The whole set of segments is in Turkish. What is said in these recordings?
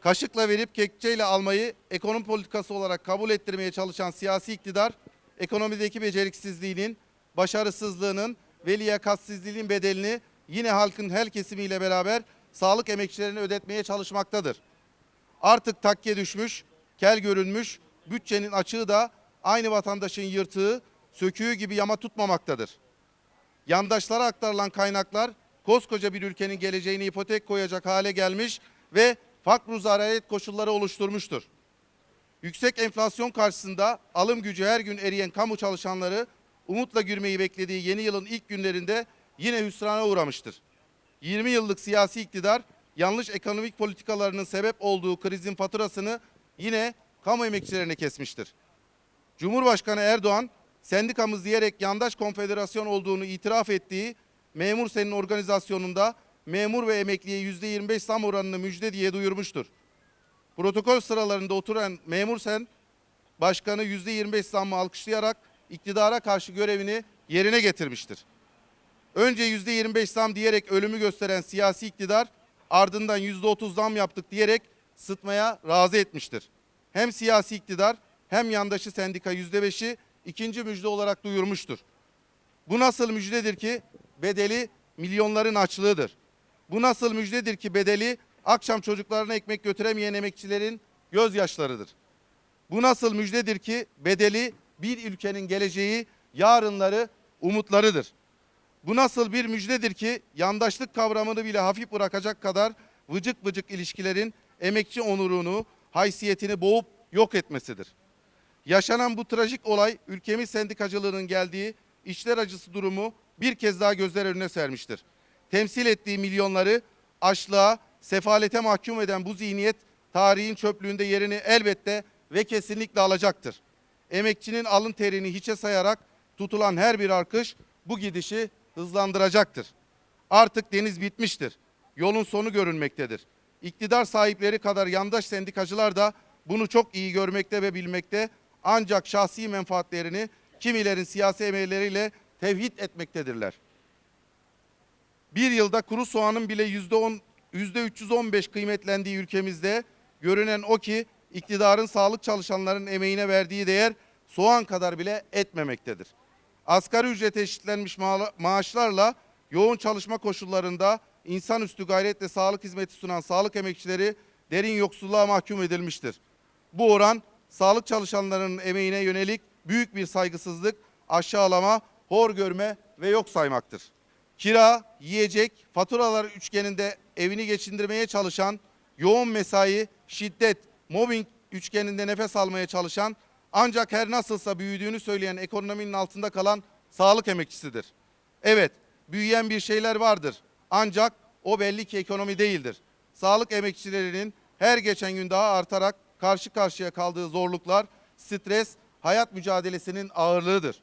Kaşıkla verip kekçeyle almayı ekonomi politikası olarak kabul ettirmeye çalışan siyasi iktidar, ekonomideki beceriksizliğinin, başarısızlığının ve liyakatsizliğinin bedelini yine halkın her kesimiyle beraber sağlık emekçilerine ödetmeye çalışmaktadır. Artık takke düşmüş, kel görünmüş, bütçenin açığı da aynı vatandaşın yırtığı, söküğü gibi yama tutmamaktadır. Yandaşlara aktarılan kaynaklar koskoca bir ülkenin geleceğini ipotek koyacak hale gelmiş ve fakr zaruret koşulları oluşturmuştur. Yüksek enflasyon karşısında alım gücü her gün eriyen kamu çalışanları umutla gürmeyi beklediği yeni yılın ilk günlerinde yine hüsrana uğramıştır. 20 yıllık siyasi iktidar yanlış ekonomik politikalarının sebep olduğu krizin faturasını yine kamu emekçilerine kesmiştir. Cumhurbaşkanı Erdoğan sendikamız diyerek yandaş konfederasyon olduğunu itiraf ettiği Memur Sen'in organizasyonunda memur ve emekliye %25 zam oranını müjde diye duyurmuştur. Protokol sıralarında oturan Memur Sen başkanı %25 zammı alkışlayarak iktidara karşı görevini yerine getirmiştir. Önce %25 zam diyerek ölümü gösteren siyasi iktidar ardından %30 zam yaptık diyerek sıtmaya razı etmiştir. Hem siyasi iktidar hem yandaşı sendika %5'i ikinci müjde olarak duyurmuştur. Bu nasıl müjdedir ki bedeli milyonların açlığıdır. Bu nasıl müjdedir ki bedeli akşam çocuklarına ekmek götüremeyen emekçilerin gözyaşlarıdır. Bu nasıl müjdedir ki bedeli bir ülkenin geleceği, yarınları, umutlarıdır. Bu nasıl bir müjdedir ki yandaşlık kavramını bile hafif bırakacak kadar vıcık vıcık ilişkilerin emekçi onurunu, haysiyetini boğup yok etmesidir. Yaşanan bu trajik olay ülkemiz sendikacılığının geldiği içler acısı durumu bir kez daha gözler önüne sermiştir. Temsil ettiği milyonları açlığa, sefalete mahkum eden bu zihniyet tarihin çöplüğünde yerini elbette ve kesinlikle alacaktır. Emekçinin alın terini hiçe sayarak tutulan her bir arkış bu gidişi hızlandıracaktır. Artık deniz bitmiştir. Yolun sonu görünmektedir. İktidar sahipleri kadar yandaş sendikacılar da bunu çok iyi görmekte ve bilmekte ancak şahsi menfaatlerini kimilerin siyasi emelleriyle tevhid etmektedirler. Bir yılda kuru soğanın bile yüzde on, yüzde 315 kıymetlendiği ülkemizde görünen o ki iktidarın sağlık çalışanlarının emeğine verdiği değer soğan kadar bile etmemektedir. Asgari ücrete eşitlenmiş ma- maaşlarla yoğun çalışma koşullarında insanüstü gayretle sağlık hizmeti sunan sağlık emekçileri derin yoksulluğa mahkum edilmiştir. Bu oran sağlık çalışanlarının emeğine yönelik büyük bir saygısızlık, aşağılama, hor görme ve yok saymaktır. Kira, yiyecek, faturalar üçgeninde evini geçindirmeye çalışan, yoğun mesai, şiddet, mobbing üçgeninde nefes almaya çalışan ancak her nasılsa büyüdüğünü söyleyen ekonominin altında kalan sağlık emekçisidir. Evet, büyüyen bir şeyler vardır. Ancak o belli ki ekonomi değildir. Sağlık emekçilerinin her geçen gün daha artarak karşı karşıya kaldığı zorluklar, stres, hayat mücadelesinin ağırlığıdır.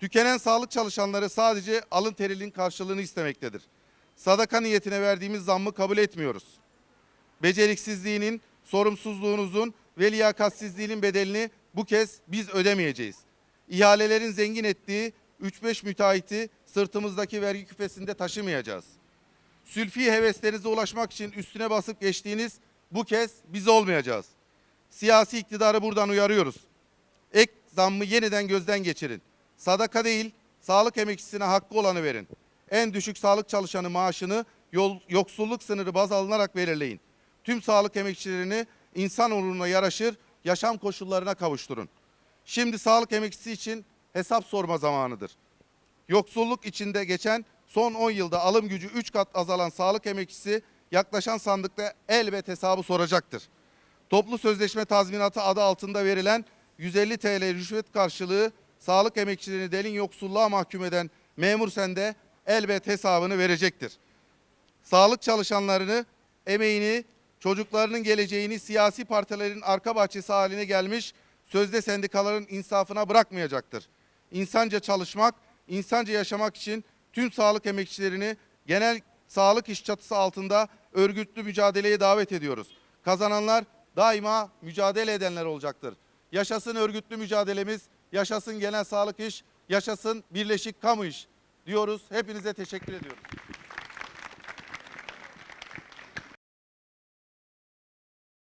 Tükenen sağlık çalışanları sadece alın terinin karşılığını istemektedir. Sadaka niyetine verdiğimiz zammı kabul etmiyoruz. Beceriksizliğinin, sorumsuzluğunuzun ve liyakatsizliğinin bedelini bu kez biz ödemeyeceğiz. İhalelerin zengin ettiği 3-5 müteahhiti sırtımızdaki vergi küfesinde taşımayacağız. Sülfi heveslerinize ulaşmak için üstüne basıp geçtiğiniz bu kez biz olmayacağız. Siyasi iktidarı buradan uyarıyoruz. Ek zammı yeniden gözden geçirin. Sadaka değil, sağlık emekçisine hakkı olanı verin. En düşük sağlık çalışanı maaşını yol, yoksulluk sınırı baz alınarak belirleyin. Tüm sağlık emekçilerini insan onuruna yaraşır yaşam koşullarına kavuşturun. Şimdi sağlık emekçisi için hesap sorma zamanıdır. Yoksulluk içinde geçen son 10 yılda alım gücü 3 kat azalan sağlık emekçisi yaklaşan sandıkta elbet hesabı soracaktır. Toplu sözleşme tazminatı adı altında verilen 150 TL rüşvet karşılığı sağlık emekçilerini delin yoksulluğa mahkum eden memur sende elbet hesabını verecektir. Sağlık çalışanlarını, emeğini, çocuklarının geleceğini siyasi partilerin arka bahçesi haline gelmiş sözde sendikaların insafına bırakmayacaktır. İnsanca çalışmak, insanca yaşamak için tüm sağlık emekçilerini genel sağlık iş çatısı altında örgütlü mücadeleye davet ediyoruz. Kazananlar daima mücadele edenler olacaktır. Yaşasın örgütlü mücadelemiz, yaşasın genel sağlık iş, yaşasın birleşik kamu iş diyoruz. Hepinize teşekkür ediyoruz.